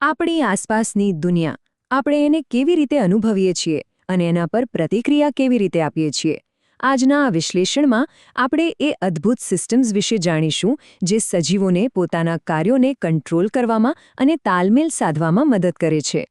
આપણી આસપાસની દુનિયા. આપણે એને કેવી રીતે અનુભવીએ છીએ અને એના પર પ્રતિક્રિયા કેવી રીતે આપીએ છીએ. આજના આ વિશ્લેષણમાં આપણે એ અદ્ભુત સિસ્ટમ્સ વિશે જાણીશું જે સજીવોને પોતાના કાર્યોને કંટ્રોલ કરવામાં અને તાલમેલ સાધવામાં મદદ કરે છે.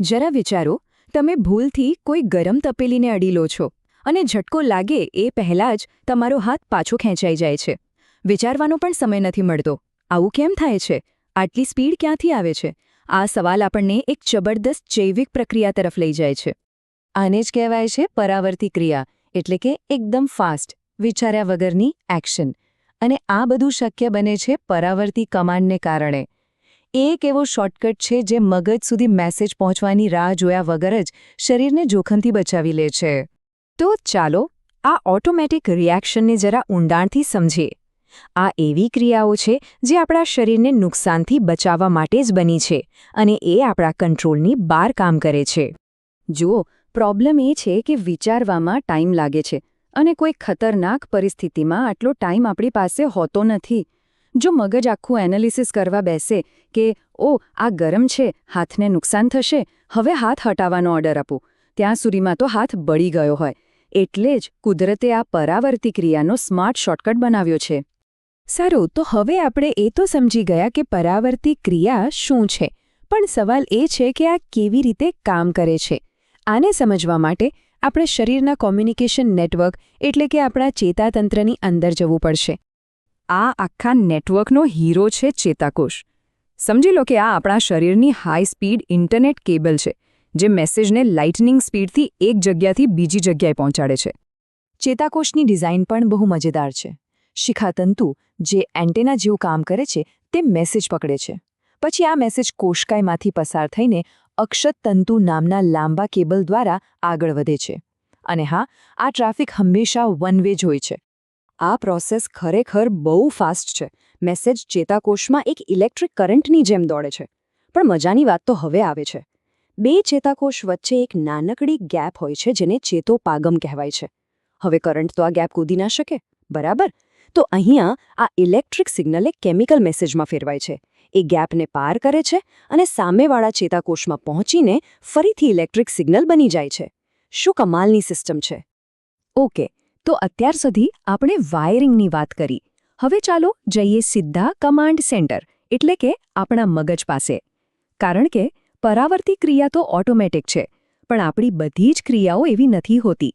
જરા વિચારો, તમે ભૂલથી કોઈ ગરમ તપેલીને અડી લો છો અને ઝટકો લાગે એ પહેલાં જ તમારો હાથ પાછો ખેંચાઈ જાય છે. વિચારવાનો પણ સમય નથી મળતો. આવું કેમ થાય છે? આટલી સ્પીડ ક્યાંથી આવે છે? આ સવાલ આપણને એક જબરદસ્ત જૈવિક પ્રક્રિયા તરફ લઈ જાય છે. આને જ કહેવાય છે પરાવર્તી ક્રિયા, એટલે કે એકદમ ફાસ્ટ, વિચાર્યા વગરની એક્શન. અને આ બધું શક્ય બને છે પરાવર્તી કમાન્ડને કારણે. એક એવો શોર્ટકટ છે જે મગજ સુધી મેસેજ પહોંચવાની રાહ જોયા વગર જ શરીરને જોખમથી બચાવી લે છે. તો ચાલો, આ ઓટોમેટિક રિએક્શનને જરા ઊંડાણથી સમજીએ. આ એવી ક્રિયાઓ છે જે આપણા શરીરને નુકસાનથી બચાવવા માટે જ બની છે અને એ આપણા કંટ્રોલની બહાર કામ કરે છે. જુઓ, પ્રોબ્લેમ એ છે કે વિચારવામાં ટાઈમ લાગે છે અને કોઈ ખતરનાક પરિસ્થિતિમાં આટલો ટાઈમ આપણી પાસે હોતો નથી. જો મગજ આખું એનાલિસિસ કરવા બેસે કે ઓ આ ગરમ છે, હાથને નુકસાન થશે, હવે હાથ હટાવવાનો ઓર્ડર આપું, ત્યાં સુધીમાં તો હાથ બળી ગયો હોય. એટલે જ કુદરતે આ પરાવર્તી ક્રિયાનો સ્માર્ટ શોર્ટકટ બનાવ્યો છે. સારું, તો હવે આપણે એ તો સમજી ગયા કે પરાવર્તી ક્રિયા શું છે. પણ સવાલ એ છે કે આ કેવી રીતે કામ કરે છે. આને સમજવા માટે આપણે શરીરના કોમ્યુનિકેશન નેટવર્ક એટલે કે આપણા ચેતાતંત્રની અંદર જવું પડશે. આ આખા નેટવર્કનો હીરો છે ચેતાકોષ. સમજી લો કે આ આપણા શરીરની હાઈ સ્પીડ ઇન્ટરનેટ કેબલ છે, જે મેસેજને લાઇટનિંગ સ્પીડથી એક જગ્યાથી બીજી જગ્યાએ પહોંચાડે છે. ચેતાકોષની ડિઝાઇન પણ બહુ મજેદાર છે. શિખાતંતુ, જે એન્ટેના જેવું કામ કરે છે, તે મેસેજ પકડે છે. પછી આ મેસેજ કોષકાયમાંથી પસાર થઈને અક્ષત તંતુ નામના લાંબા કેબલ દ્વારા આગળ વધે છે. અને હા, આ ટ્રાફિક હંમેશા વન વે જ હોય છે. આ પ્રોસેસ ખરેખર બહુ ફાસ્ટ છે. મેસેજ ચેતાકોષમાં એક ઇલેક્ટ્રિક કરંટની જેમ દોડે છે. પણ મજાની વાત તો હવે આવે છે. બે ચેતાકોષ વચ્ચે એક નાનકડી ગેપ હોય છે જેને ચેતોપાગમ કહેવાય છે. હવે કરંટ તો આ ગેપ કૂદી ના શકે. બરાબર? તો અહીંયા આ ઇલેક્ટ્રિક સિગ્નલે કેમિકલ મેસેજમાં ફેરવાય છે. એ ગેપને પાર કરે છે અને સામેવાળા ચેતાકોષમાં પહોંચીને ફરીથી ઇલેક્ટ્રિક સિગ્નલ બની જાય છે. શું કમાલની સિસ્ટમ છે? ઓકે, તો અત્યાર સુધી આપણે વાયરિંગની વાત કરી. હવે ચાલો જઈએ સીધા કમાન્ડ સેન્ટર, એટલે કે આપણા મગજ પાસે. કારણ કે પરાવર્તી ક્રિયા તો ઓટોમેટિક છે, પણ આપણી બધી જ ક્રિયાઓ એવી નથી હોતી.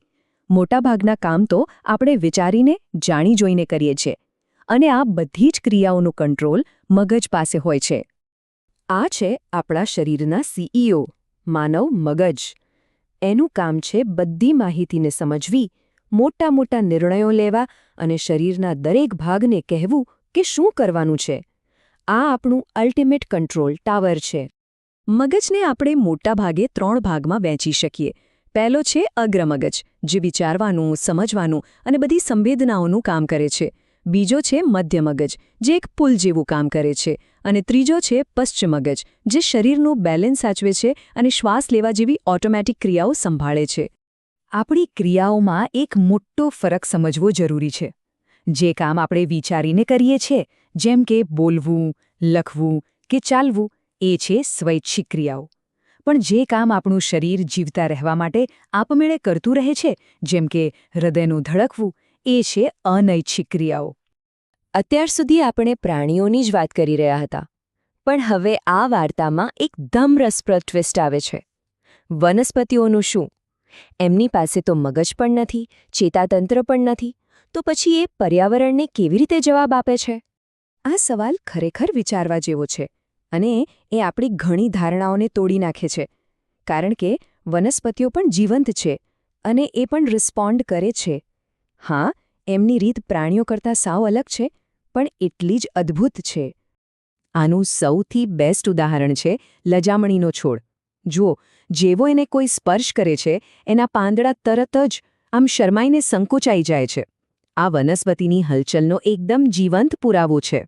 મોટાભાગના કામ તો આપણે વિચારીને, જાણી જોઈને કરીએ છીએ. અને આ બધી જ ક્રિયાઓનું કંટ્રોલ મગજ પાસે હોય છે. આ છે આપણા શરીરના સીઈઓ માનવ મગજ. એનું કામ છે બધી માહિતીને સમજવી, મોટા મોટા નિર્ણયો લેવા અને શરીરના દરેક ભાગને કહેવું કે શું કરવાનું છે. આ આપણું અલ્ટિમેટ કંટ્રોલ ટાવર છે. મગજને આપણે મોટા ભાગે ત્રણ ભાગમાં વહેંચી શકીએ. પહેલો છે અગ્રમગજ, જે વિચારવાનું, સમજવાનું અને બધી સંવેદનાઓનું કામ કરે છે. બીજો છે મધ્યમગજ, જે એક પુલ જેવું કામ કરે છે. અને ત્રીજો છે પશ્ચિમગજ, જે શરીરનું બેલેન્સ સાચવે છે અને શ્વાસ લેવા જેવી ઓટોમેટિક ક્રિયાઓ સંભાળે છે. આપણી ક્રિયાઓમાં એક મોટો ફરક સમજવો જરૂરી છે. જે કામ આપણે વિચારીને કરીએ છીએ જેમ કે બોલવું, લખવું કે ચાલવું, એ છે સ્વૈચ્છિક ક્રિયાઓ. પણ જે કામ આપણું શરીર જીવતા રહેવા માટે આપમેળે કરતું રહે છે, જેમ કે હૃદયનું ધડકવું, એ છે અનૈચ્છિક ક્રિયાઓ. અત્યાર સુધી આપણે પ્રાણીઓની જ વાત કરી રહ્યા હતા, પણ હવે આ વાર્તામાં એકદમ રસપ્રદ ટ્વિસ્ટ આવે છે. વનસ્પતિઓનું શું? એમની પાસે તો મગજ પણ નથી, ચેતાતંત્ર પણ નથી, તો પછી એ પર્યાવરણને કેવી રીતે જવાબ આપે છે? આ સવાલ ખરેખર વિચારવા જેવો છે. અને એ આપણી ઘણી ધારણાઓને તોડી નાખે છે. કારણ કે વનસ્પતિઓ પણ જીવંત છે અને એ પણ રિસ્પોન્ડ કરે છે. હા, એમની રીત પ્રાણીઓ કરતાં સાવ અલગ છે, પણ એટલી જ અદ્ભુત છે. આનું સૌથી બેસ્ટ ઉદાહરણ છે લજામણીનો છોડ. જુઓ, જેવો એને કોઈ સ્પર્શ કરે છે, એના પાંદડા તરત જ આમ શરમાઈને સંકોચાઈ જાય છે. આ વનસ્પતિની હલચલનો એકદમ જીવંત પુરાવો છે.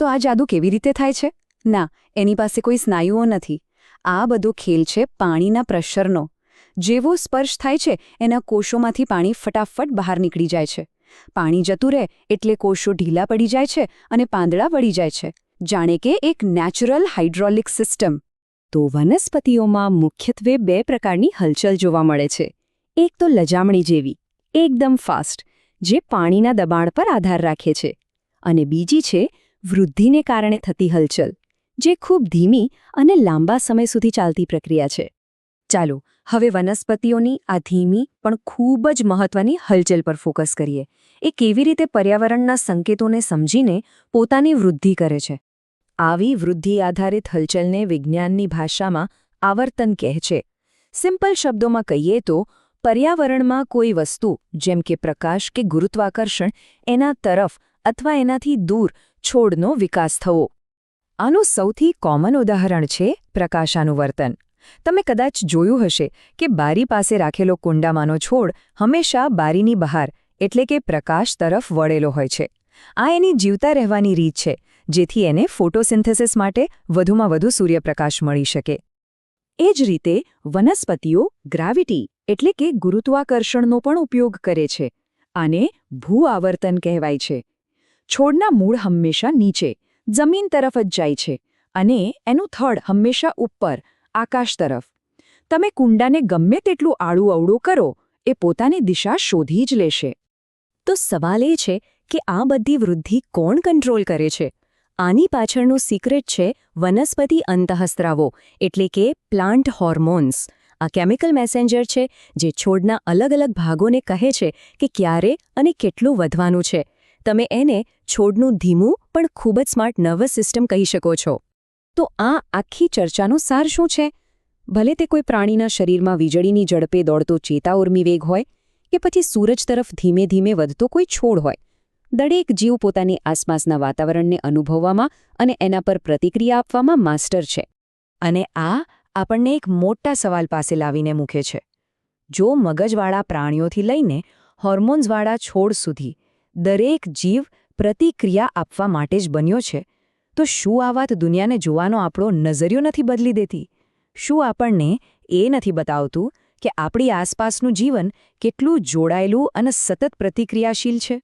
તો આ જાદુ કેવી રીતે થાય છે? ના, એની પાસે કોઈ સ્નાયુઓ નથી. આ બધો ખેલ છે પાણીના પ્રેશરનો. જેવો સ્પર્શ થાય છે, એના કોષોમાંથી પાણી ફટાફટ બહાર નીકળી જાય છે. પાણી જતું રહે, એટલે કોષો ઢીલા પડી જાય છે અને પાંદડા વળી જાય છે. જાણે કે એક નેચરલ હાઇડ્રોલિક સિસ્ટમ. તો વનસ્પતિઓમાં મુખ્યત્વે બે પ્રકારની હલચલ જોવા મળે છે. એક તો લજામણી જેવી, એકદમ ફાસ્ટ, જે પાણીના દબાણ પર આધાર રાખે છે. અને બીજી છે, વૃદ્ધિને કારણે થતી હલચલ. જે ખૂબ ધીમી અને લાંબા સમય સુધી ચાલતી પ્રક્રિયા છે. ચાલો, હવે વનસ્પતિઓની આ ધીમી પણ ખૂબ જ મહત્વની હલચલ પર ફોકસ કરીએ. એ કેવી રીતે પર્યાવરણના સંકેતોને સમજીને પોતાની વૃદ્ધિ કરે છે? આવી વૃદ્ધિ આધારિત હલચલને વિજ્ઞાનની ભાષામાં આવર્તન કહે છે. સિમ્પલ શબ્દોમાં કહીએ તો, પર્યાવરણમાં કોઈ વસ્તુ, જેમ કે પ્રકાશ કે ગુરુત્વાકર્ષણ, એના તરફ અથવા એનાથી દૂર છોડનો વિકાસ થવો. આનું સૌથી કોમન ઉદાહરણ છે પ્રકાશાનુવર્તન તમે કદાચ જોયું હશે કે બારી પાસે રાખેલો કુંડામાંનો છોડ હંમેશા બારીની બહાર, એટલે કે પ્રકાશ તરફ વળેલો હોય છે. આ એની જીવતા રહેવાની રીત છે, જેથી એને ફોટોસિન્થેસિસ માટે વધુમાં વધુ સૂર્યપ્રકાશ મળી શકે. એ જ રીતે, વનસ્પતિઓ ગ્રાવિટી, એટલે કે ગુરુત્વાકર્ષણનો પણ ઉપયોગ કરે છે. આને ભૂઆવર્તન કહેવાય છે. છોડના મૂળ હંમેશા નીચે જમીન તરફ જ જાય છે અને એનું થડ હંમેશા ઉપર, આકાશ તરફ. તમે કુંડાને ગમે તેટલું આડું અવળું કરો, એ પોતાની દિશા શોધી જ લેશે. તો સવાલ એ છે કે આ બધી વૃદ્ધિ કોણ કંટ્રોલ કરે છે? આની પાછળનું સિક્રેટ છે વનસ્પતિ અંતઃસ્ત્રાવો, એટલે કે પ્લાન્ટ હોર્મોન્સ આ કેમિકલ મેસેન્જર છે જે છોડના અલગ અલગ ભાગોને કહે છે કે ક્યારે અને કેટલું વધવાનું છે. તમે એને છોડનું ધીમું પણ ખૂબ જ સ્માર્ટ નર્વસ સિસ્ટમ કહી શકો છો. તો આ આખી ચર્ચાનો સાર શું છે? ભલે તે કોઈ પ્રાણીના શરીરમાં વીજળીની ઝડપે દોડતો ચેતા ઉર્મી વેગ હોય કે પછી સૂરજ તરફ ધીમે ધીમે વધતો કોઈ છોડ હોય, દરેક જીવ પોતાની આસપાસના વાતાવરણને અનુભવવામાં અને એના પર પ્રતિક્રિયા આપવામાં માસ્ટર છે. અને આ આપણને એક મોટા સવાલ પાસે લાવીને મૂકે છે. જો મગજવાળા પ્રાણીઓથી લઈને હોર્મોન્સવાળા છોડ સુધી દરેક જીવ પ્રતિક્રિયા આપવા માટે જ બન્યો છે. તો શું આ વાત દુનિયાને જોવાનો આપણો નજરિયો નથી બદલી દેતી? શું આપણને એ નથી બતાવતું કે આપણી આસપાસનું જીવન કેટલું જોડાયેલું અને સતત પ્રતિક્રિયાશીલ છે?